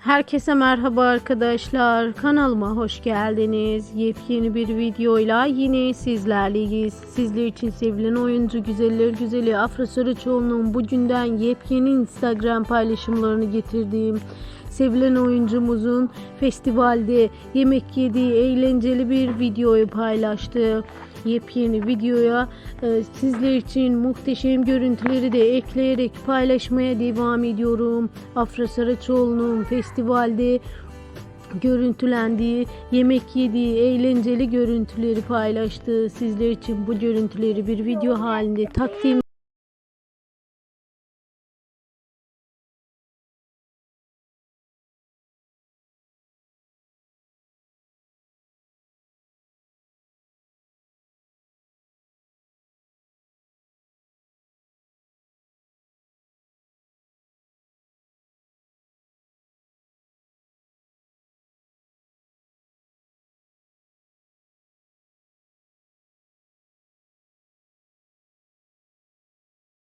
Herkese merhaba arkadaşlar. Kanalıma hoş geldiniz. Yepyeni bir videoyla yine sizlerleyiz. Sizler için sevilen oyuncu güzeller güzeli Afra Saraçoğlu'nun bugünden yepyeni Instagram paylaşımlarını getirdiğim sevilen oyuncumuzun festivalde yemek yediği eğlenceli bir videoyu paylaştı. Yepyeni videoya e, sizler için muhteşem görüntüleri de ekleyerek paylaşmaya devam ediyorum. Afra Saraçoğlu'nun festivalde görüntülendiği, yemek yediği eğlenceli görüntüleri paylaştı. Sizler için bu görüntüleri bir video halinde takdim